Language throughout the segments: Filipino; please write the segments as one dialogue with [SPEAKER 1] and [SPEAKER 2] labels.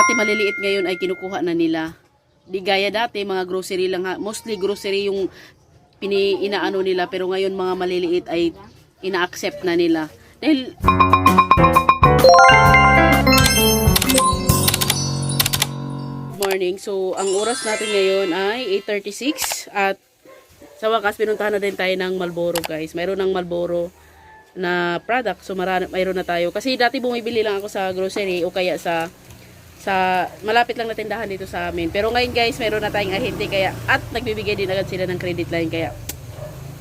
[SPEAKER 1] Pati maliliit ngayon ay kinukuha na nila. Di gaya dati, mga grocery lang ha. Mostly grocery yung pini inaano nila pero ngayon mga maliliit ay ina-accept na nila. Dahil morning. So, ang oras natin ngayon ay 8.36 at sa wakas, pinuntahan na din tayo ng Malboro guys. Mayroon ng Malboro na product. So, marami, mayroon na tayo. Kasi dati bumibili lang ako sa grocery o kaya sa sa malapit lang na tindahan dito sa amin. Pero ngayon guys, mayroon na tayong ahente kaya at nagbibigay din agad sila ng credit line kaya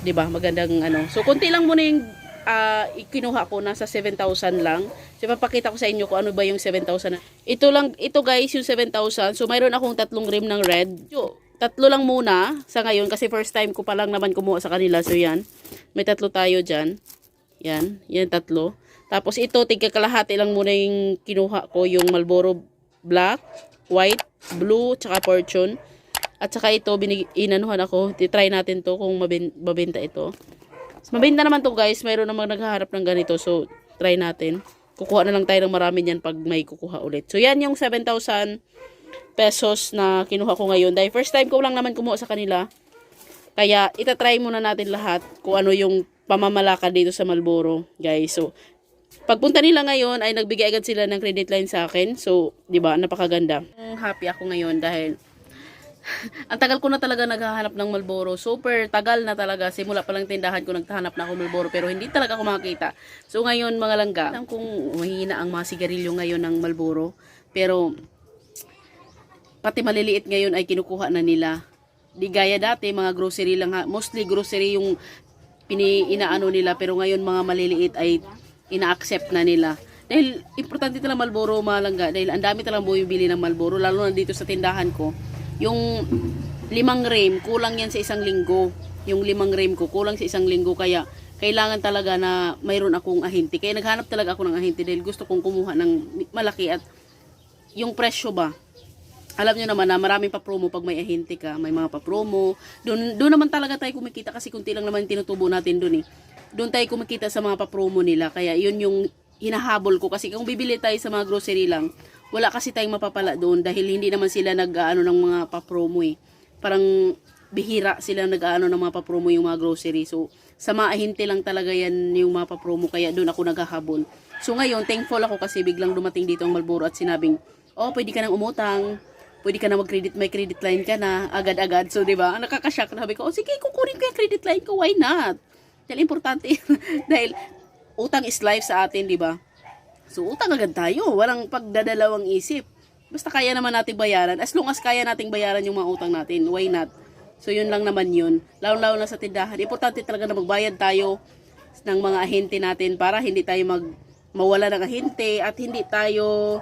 [SPEAKER 1] 'di ba? Magandang ano. So konti lang muna yung ah, ikinuha ko nasa 7,000 lang. So papakita ko sa inyo kung ano ba yung 7,000. na- Ito lang ito guys yung 7,000. So mayroon akong tatlong rim ng red. So, tatlo lang muna sa ngayon kasi first time ko pa lang naman kumuha sa kanila. So yan. May tatlo tayo diyan. Yan, yan tatlo. Tapos ito, tigka kalahati lang muna yung kinuha ko, yung Marlboro Black, White, Blue, tsaka Fortune. At saka ito, binig inanuhan ako. Titry natin to kung mabin mabenta ito. Mabenta naman to guys. Mayroon namang naghaharap ng ganito. So, try natin. Kukuha na lang tayo ng marami niyan pag may kukuha ulit. So, yan yung 7,000 pesos na kinuha ko ngayon. Dahil first time ko lang naman kumuha sa kanila. Kaya, itatry muna natin lahat kung ano yung pamamalakad dito sa Malboro, guys. So, pagpunta nila ngayon ay nagbigay agad sila ng credit line sa akin. So, 'di ba? Napakaganda. Happy ako ngayon dahil ang tagal ko na talaga naghahanap ng Malboro. Super tagal na talaga. Simula pa lang tindahan ko naghahanap na ako Malboro pero hindi talaga ako makakita. So ngayon mga langga, alam kong mahina ang mga sigarilyo ngayon ng Malboro. Pero pati maliliit ngayon ay kinukuha na nila. Di gaya dati, mga grocery lang ha. Mostly grocery yung pini inaano nila pero ngayon mga maliliit ay ina-accept na nila. Dahil importante talaga Malboro malangga dahil ang dami talagang bumibili ng Malboro lalo na dito sa tindahan ko. Yung limang rim, kulang yan sa isang linggo. Yung limang rim ko, kulang sa isang linggo kaya kailangan talaga na mayroon akong ahente. Kaya naghanap talaga ako ng ahente dahil gusto kong kumuha ng malaki at yung presyo ba, alam nyo naman na maraming pa-promo pag may ahente ka, may mga pa-promo. Doon, doon naman talaga tayo kumikita kasi kunti lang naman tinutubo natin doon eh. Doon tayo kumikita sa mga pa-promo nila. Kaya yun yung hinahabol ko kasi kung bibili tayo sa mga grocery lang, wala kasi tayong mapapala doon dahil hindi naman sila nag-ano ng mga pa-promo eh. Parang bihira sila nag-ano ng mga pa-promo yung mga grocery. So, sa mga lang talaga yan yung mga pa-promo kaya doon ako naghahabol. So ngayon, thankful ako kasi biglang dumating dito ang Malboro at sinabing, oh, pwede ka nang umutang, pwede ka na mag-credit, may credit line ka na, agad-agad. So, di ba? Nakakashock na sabi ko, oh, sige, kukunin ko yung credit line ko, why not? Dahil importante, dahil utang is life sa atin, di ba? So, utang agad tayo. Walang pagdadalawang isip. Basta kaya naman natin bayaran. As long as kaya nating bayaran yung mga utang natin, why not? So, yun lang naman yun. Lalo-lalo na sa tindahan. Importante talaga na magbayad tayo ng mga ahente natin para hindi tayo mag mawala ng ahente at hindi tayo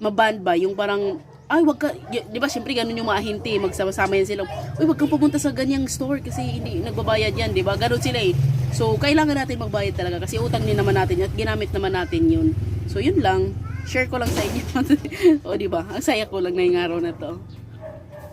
[SPEAKER 1] maban ba yung parang ay wag ka di ba syempre ganun yung mga ahente magsama-sama yan sila. Uy wag kang pumunta sa ganyang store kasi hindi nagbabayad yan di ba? Ganun sila eh. So kailangan natin magbayad talaga kasi utang din naman natin at ginamit naman natin yun. So yun lang. Share ko lang sa inyo. O di ba? Ang saya ko lang na araw na to